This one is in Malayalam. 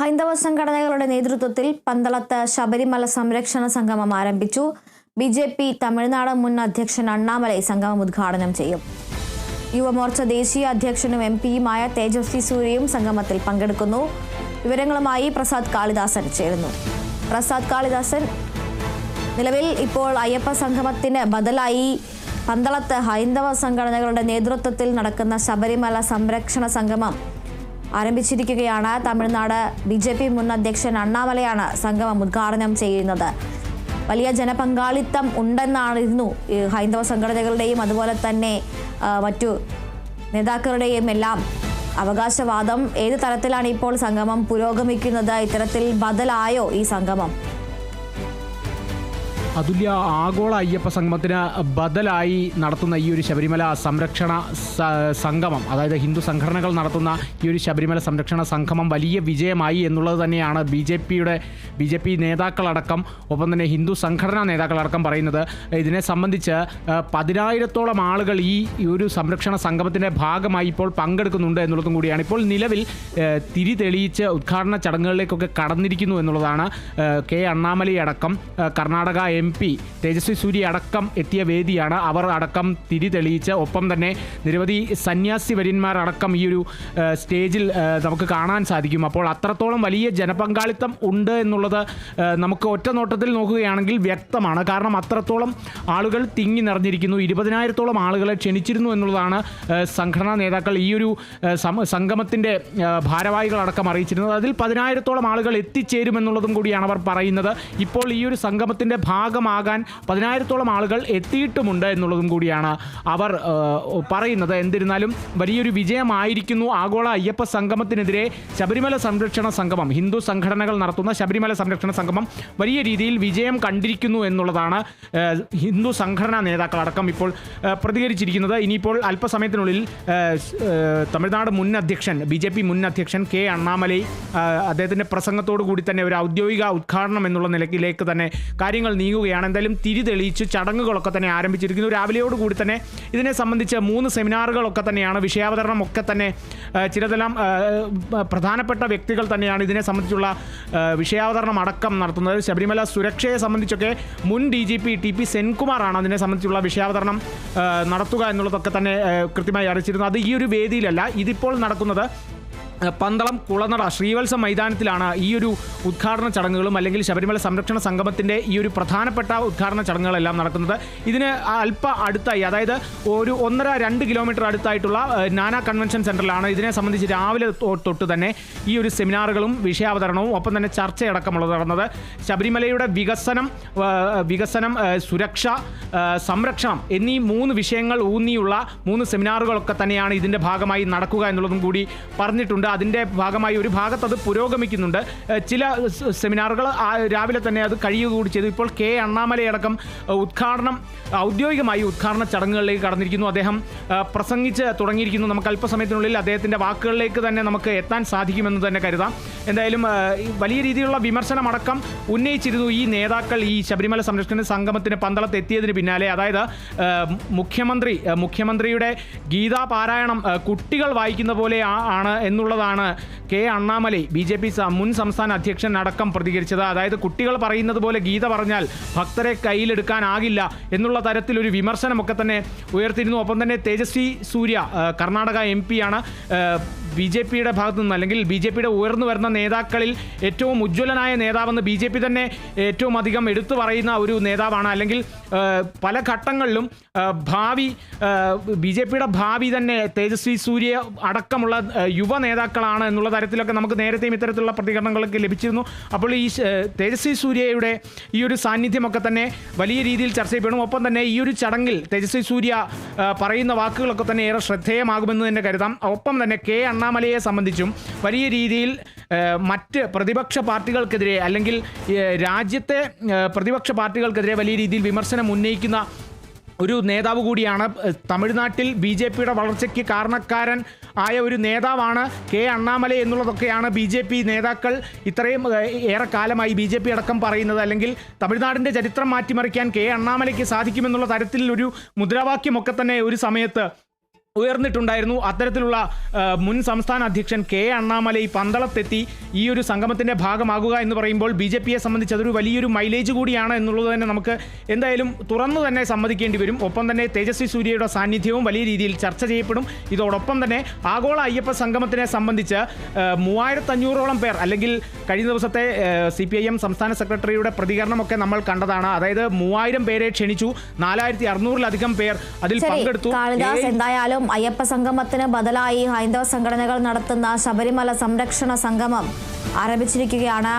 ഹൈന്ദവ സംഘടനകളുടെ നേതൃത്വത്തിൽ പന്തളത്ത് ശബരിമല സംരക്ഷണ സംഗമം ആരംഭിച്ചു. ബി ജെ പി തമിഴ്നാട് മുൻ അധ്യക്ഷൻ അണ്ണാമലൈ സംഗമം ഉദ്ഘാടനം ചെയ്യും. യുവമോർച്ച ദേശീയ അധ്യക്ഷനും എം പിയുമായ തേജസ്വി സൂര്യയും സംഗമത്തിൽ പങ്കെടുക്കുന്നു. വിവരങ്ങളുമായി പ്രസാദ് കാളിദാസൻ ചേരുന്നു. പ്രസാദ് കാളിദാസൻ നിലവിൽ ഇപ്പോൾ അയ്യപ്പ സംഗമത്തിന് ബദലായി പന്തളത്ത് ഹൈന്ദവ സംഘടനകളുടെ നേതൃത്വത്തിൽ നടക്കുന്ന ശബരിമല സംരക്ഷണ സംഗമം ആരംഭിച്ചിരിക്കുകയാണ്. തമിഴ്നാട് ബി ജെ പി മുൻ അധ്യക്ഷൻ അണ്ണാമലയാണ് സംഗമം ഉദ്ഘാടനം ചെയ്യുന്നത്. വലിയ ജനപങ്കാളിത്തം ഉണ്ടെന്നായിരുന്നു ഹൈന്ദവ സംഘടനകളുടെയും അതുപോലെ തന്നെ മറ്റു നേതാക്കളുടെയും എല്ലാം അവകാശവാദം. ഏത് തരത്തിലാണ് ഇപ്പോൾ സംഗമം പുരോഗമിക്കുന്നത്? ഇത്തരത്തിൽ ബദലായോ ഈ സംഗമം? അതുല്യ ആഗോള അയ്യപ്പ സംഗമത്തിന് ബദലായി നടത്തുന്ന ഈ ഒരു ശബരിമല സംരക്ഷണ സംഗമം അതായത് ഹിന്ദു സംഘടനകൾ നടത്തുന്ന ഈ ഒരു ശബരിമല സംരക്ഷണ സംഗമം വലിയ വിജയമായി എന്നുള്ളത് തന്നെയാണ് ബി ജെ പിയുടെ ബി ജെ പി നേതാക്കളടക്കം ഒപ്പം തന്നെ ഹിന്ദു സംഘടനാ നേതാക്കളടക്കം പറയുന്നത് ഇതിനെ സംബന്ധിച്ച് പതിനായിരത്തോളം ആളുകൾ ഈ ഒരു സംരക്ഷണ സംഗമത്തിന്റെ ഭാഗമായി ഇപ്പോൾ പങ്കെടുക്കുന്നുണ്ട് എന്നുള്ളതും കൂടിയാണ്. ഇപ്പോൾ നിലവിൽ തിരി തെളിയിച്ച് ഉദ്ഘാടന ചടങ്ങുകളിലേക്കൊക്കെ കടന്നിരിക്കുന്നു എന്നുള്ളതാണ് കെ അണ്ണാമലൈ അടക്കം കർണാടക എം പി തേജസ്വി സൂര്യ അടക്കം എത്തിയ വേദിയാണ്. അവർ അടക്കം തിരി തെളിയിച്ച് ഒപ്പം തന്നെ നിരവധി സന്യാസി വര്യന്മാരടക്കം ഈ ഒരു സ്റ്റേജിൽ നമുക്ക് കാണാൻ സാധിക്കും. അപ്പോൾ അത്രത്തോളം വലിയ ജനപങ്കാളിത്തം ഉണ്ട് എന്നുള്ളത് ആ, നമുക്ക് ഒറ്റ നോട്ടത്തിൽ നോക്കുകയാണെങ്കിൽ വ്യക്തമാണ്. കാരണം അത്രത്തോളം ആളുകൾ തിങ്ങി നിറഞ്ഞിരിക്കുന്നു. ഇരുപതിനായിരത്തോളം ആളുകളെ ക്ഷണിച്ചിരുന്നു എന്നുള്ളതാണ് സംഘടനാ നേതാക്കൾ ഈ ഒരു സംഗമത്തിന്റെ ഭാരവാഹികളടക്കം അറിയിച്ചിരുന്നത്. അതിൽ പതിനായിരത്തോളം ആളുകൾ എത്തിച്ചേരുമെന്നുള്ളതും കൂടിയാണ് അവർ പറയുന്നത്. ഇപ്പോൾ ഈ ഒരു സംഗമത്തിന്റെ ഭാഗമാകാൻ പതിനായിരത്തോളം ആളുകൾ എത്തിയിട്ടുമുണ്ട് എന്നുള്ളതും കൂടിയാണ് അവർ പറയുന്നത്. എന്നിരുന്നാലും വലിയൊരു വിജയമായിരിക്കുന്നു ആഗോള അയ്യപ്പ സംഗമത്തിനെതിരെ ശബരിമല സംരക്ഷണ സംഗമം. ഹിന്ദു സംഘടനകൾ നടത്തുന്ന ശബരിമല സംരക്ഷണ സംഗമം വലിയ രീതിയിൽ വിജയം കണ്ടിരിക്കുന്നു എന്നുള്ളതാണ് ഹിന്ദു സംഘടനാ നേതാക്കളടക്കം ഇപ്പോൾ പ്രതികരിച്ചിരിക്കുന്നത്. ഇനിയിപ്പോൾ അല്പസമയത്തിനുള്ളിൽ തമിഴ്നാട് മുൻ അധ്യക്ഷൻ ബി ജെ പി മുൻ അധ്യക്ഷൻ കെ അണ്ണാമലൈ അദ്ദേഹത്തിന്റെ പ്രസംഗത്തോടു കൂടി തന്നെ ഒരു ഔദ്യോഗിക ഉദ്ഘാടനം എന്നുള്ള നിലയിലേക്ക് തന്നെ കാര്യങ്ങൾ നീങ്ങുകയാണ്. എന്തായാലും തിരി തെളിയിച്ച് ചടങ്ങുകളൊക്കെ തന്നെ ആരംഭിച്ചിരിക്കുന്നു. രാവിലെയോടുകൂടി തന്നെ ഇതിനെ സംബന്ധിച്ച് മൂന്ന് സെമിനാറുകളൊക്കെ തന്നെയാണ് വിഷയാവതരണം ഒക്കെ തന്നെ ചിലതെല്ലാം പ്രധാനപ്പെട്ട വ്യക്തികൾ തന്നെയാണ് ഇതിനെ സംബന്ധിച്ചുള്ള ആ, വിഷയാവതരണം അടക്കം നടത്തുന്നത്. ശബരിമല സുരക്ഷയെ സംബന്ധിച്ചൊക്കെ മുൻ D G P T P സെൻകുമാറാണ് അതിനെ സംബന്ധിച്ചുള്ള വിഷയാവതരണം നടത്തുക എന്നുള്ളതൊക്കെ തന്നെ കൃത്യമായി അറിയിച്ചിരുന്നു അത് ഈ ഒരു വേദിയിലല്ല ഇതിപ്പോൾ നടക്കുന്നത് പന്തളം കുളനട ശ്രീവത്സ മൈതാനത്തിലാണ് ഈ ഒരു ഉദ്ഘാടന ചടങ്ങുകളും അല്ലെങ്കിൽ ശബരിമല സംരക്ഷണ സംഗമത്തിന്റെ ഈ ഒരു പ്രധാനപ്പെട്ട ഉദ്ഘാടന ചടങ്ങുകളെല്ലാം നടക്കുന്നത്. ഇതിന് അല്പ അടുത്തായി അതായത് ഒരു ഒന്നര രണ്ട് കിലോമീറ്റർ അടുത്തായിട്ടുള്ള നാനാ കൺവെൻഷൻ സെന്ററിലാണ് ഇതിനെ സംബന്ധിച്ച് രാവിലെ തൊട്ട് തന്നെ ഈ ഒരു സെമിനാറുകളും വിഷയാവതരണവും ഒപ്പം തന്നെ ചർച്ചയടക്കമുള്ളത് നടന്നത്. ശബരിമലയുടെ വികസനം വികസനം സുരക്ഷ സംരക്ഷണം എന്നീ മൂന്ന് വിഷയങ്ങൾ ഊന്നിയുള്ള മൂന്ന് സെമിനാറുകളൊക്കെ തന്നെയാണ് ഇതിന്റെ ഭാഗമായി നടക്കുക എന്നുള്ളതും കൂടി പറഞ്ഞിട്ടുണ്ട്. അതിന്റെ ഭാഗമായി ഒരു ഭാഗത്ത് അത് പുരോഗമിക്കുന്നുണ്ട്. ചില സെമിനാറുകൾ രാവിലെ തന്നെ അത് കഴിയുക കൂടി ചെയ്തു. ഇപ്പോൾ കെ അണ്ണാമലയടക്കം ഉദ്ഘാടനം ഔദ്യോഗികമായി ഉദ്ഘാടന ചടങ്ങുകളിലേക്ക് കടന്നിരിക്കുന്നു. അദ്ദേഹം പ്രസംഗിച്ച് തുടങ്ങിയിരിക്കുന്നു. നമുക്ക് അല്പസമയത്തിനുള്ളിൽ അദ്ദേഹത്തിന്റെ വാക്കുകളിലേക്ക് തന്നെ നമുക്ക് എത്താൻ സാധിക്കുമെന്ന് തന്നെ കരുതാം. എന്തായാലും വലിയ രീതിയിലുള്ള വിമർശനമടക്കം ഉന്നയിച്ചിരുന്നു ഈ നേതാക്കൾ ഈ ശബരിമല സംരക്ഷണ സംഗമത്തിന് പന്തളത്ത് എത്തിയതിന് പിന്നാലെ. അതായത് മുഖ്യമന്ത്രി മുഖ്യമന്ത്രിയുടെ ഗീതാ പാരായണം കുട്ടികൾ വായിക്കുന്ന പോലെ ആണ് ആണ് എന്നുള്ളതാണ് K Annamalai B J P മുൻ സംസ്ഥാന അധ്യക്ഷൻ അടക്കം പ്രതികരിച്ചത്. അതായത് കുട്ടികൾ പറയുന്നത് പോലെ ഗീത പറഞ്ഞാൽ ഭക്തരെ കയ്യിലെടുക്കാനാകില്ല എന്നുള്ള തരത്തിലൊരു വിമർശനമൊക്കെ തന്നെ ഉയർത്തിയിരുന്നു. ഒപ്പം തന്നെ തേജസ്വി സൂര്യ കർണാടക എം പിയാണ്. ബി ജെ പിയുടെ ഭാഗത്തു നിന്ന് അല്ലെങ്കിൽ ബി ജെ പിയുടെ ഉയർന്നു വരുന്ന നേതാക്കളിൽ ഏറ്റവും ഉജ്ജ്വലനായ നേതാവെന്ന് ബി ജെ പി തന്നെ ഏറ്റവും അധികം എടുത്തു പറയുന്ന ഒരു നേതാവാണ്. അല്ലെങ്കിൽ പല ഘട്ടങ്ങളിലും ഭാവി ബി ജെ പിയുടെ ഭാവി തന്നെ തേജസ്വി സൂര്യ അടക്കമുള്ള യുവ യുവ നേതാക്കളാണ് എന്നുള്ള തരത്തിലൊക്കെ നമുക്ക് നേരത്തെയും ഇത്തരത്തിലുള്ള പ്രതികരണങ്ങളൊക്കെ ലഭിച്ചിരുന്നു. അപ്പോൾ ഈ തേജസ്വി സൂര്യയുടെ ഈ ഒരു സാന്നിധ്യമൊക്കെ തന്നെ വലിയ രീതിയിൽ ചർച്ച ചെയ്യപ്പെടും. ഒപ്പം തന്നെ ഈ ഒരു ചടങ്ങിൽ തേജസ്വി സൂര്യ പറയുന്ന വാക്കുകളൊക്കെ തന്നെ ഏറെ ശ്രദ്ധേയമാകുമെന്ന് തന്നെ കരുതാം. ഒപ്പം തന്നെ കെ അണ്ണാമലയെ സംബന്ധിച്ചും വലിയ രീതിയിൽ മറ്റ് പ്രതിപക്ഷ പാർട്ടികൾക്കെതിരെ അല്ലെങ്കിൽ രാജ്യത്തെ പ്രതിപക്ഷ പാർട്ടികൾക്കെതിരെ വലിയ രീതിയിൽ വിമർശനം ഉന്നയിക്കുന്ന ഒരു നേതാവ് കൂടിയാണ് തമിഴ്നാട്ടിൽ ബി ജെ പിയുടെ വളർച്ചയ്ക്ക് കാരണക്കാരൻ ആയ ഒരു നേതാവാണ് കെ അണ്ണാമല എന്നുള്ളതൊക്കെയാണ് ബി ജെ പി നേതാക്കൾ ഇത്രയും ഏറെക്കാലമായി ഏറെ കാലമായി ബി ജെ പി അടക്കം പറയുന്നത്. അല്ലെങ്കിൽ തമിഴ്നാടിന്റെ ചരിത്രം മാറ്റിമറിക്കാൻ കെ അണ്ണാമലയ്ക്ക് സാധിക്കുമെന്നുള്ള തരത്തിലൊരു മുദ്രാവാക്യമൊക്കെ തന്നെ ഒരു സമയത്ത് ഉയർന്നിട്ടുണ്ടായിരുന്നു. അത്തരത്തിലുള്ള മുൻ സംസ്ഥാന അധ്യക്ഷൻ കെ അണ്ണാമലൈ പന്തളത്തെത്തി ഈ ഒരു സംഗമത്തിന്റെ ഭാഗമാകുക എന്ന് പറയുമ്പോൾ ബി ജെ പിയെ സംബന്ധിച്ച് അതൊരു വലിയൊരു മൈലേജ് കൂടിയാണ് എന്നുള്ളത് തന്നെ നമുക്ക് എന്തായാലും തുറന്നു തന്നെ സമ്മതിക്കേണ്ടി വരും. ഒപ്പം തന്നെ തേജസ്വി സൂര്യയുടെ സാന്നിധ്യവും വലിയ രീതിയിൽ ചർച്ച ചെയ്യപ്പെടും. ഇതോടൊപ്പം തന്നെ ആഗോള അയ്യപ്പ സംഗമത്തിനെ സംബന്ധിച്ച് മൂവായിരത്തഞ്ഞൂറോളം പേർ അല്ലെങ്കിൽ കഴിഞ്ഞ ദിവസത്തെ സി പി ഐ എം സംസ്ഥാന സെക്രട്ടറിയുടെ പ്രതികരണമൊക്കെ നമ്മൾ കണ്ടതാണ്. അതായത് മൂവായിരം പേരെ ക്ഷണിച്ചു. നാലായിരത്തി അറുന്നൂറിലധികം പേർ അതിൽ പങ്കെടുത്തു. കാളിദാസ് ഏ- അയ്യപ്പ സംഗമത്തിന് ബദലായി ഹൈന്ദവ സംഘടനകൾ നടത്തുന്ന ശബരിമല സംരക്ഷണ സംഗമം ആരംഭിച്ചിരിക്കുകയാണ്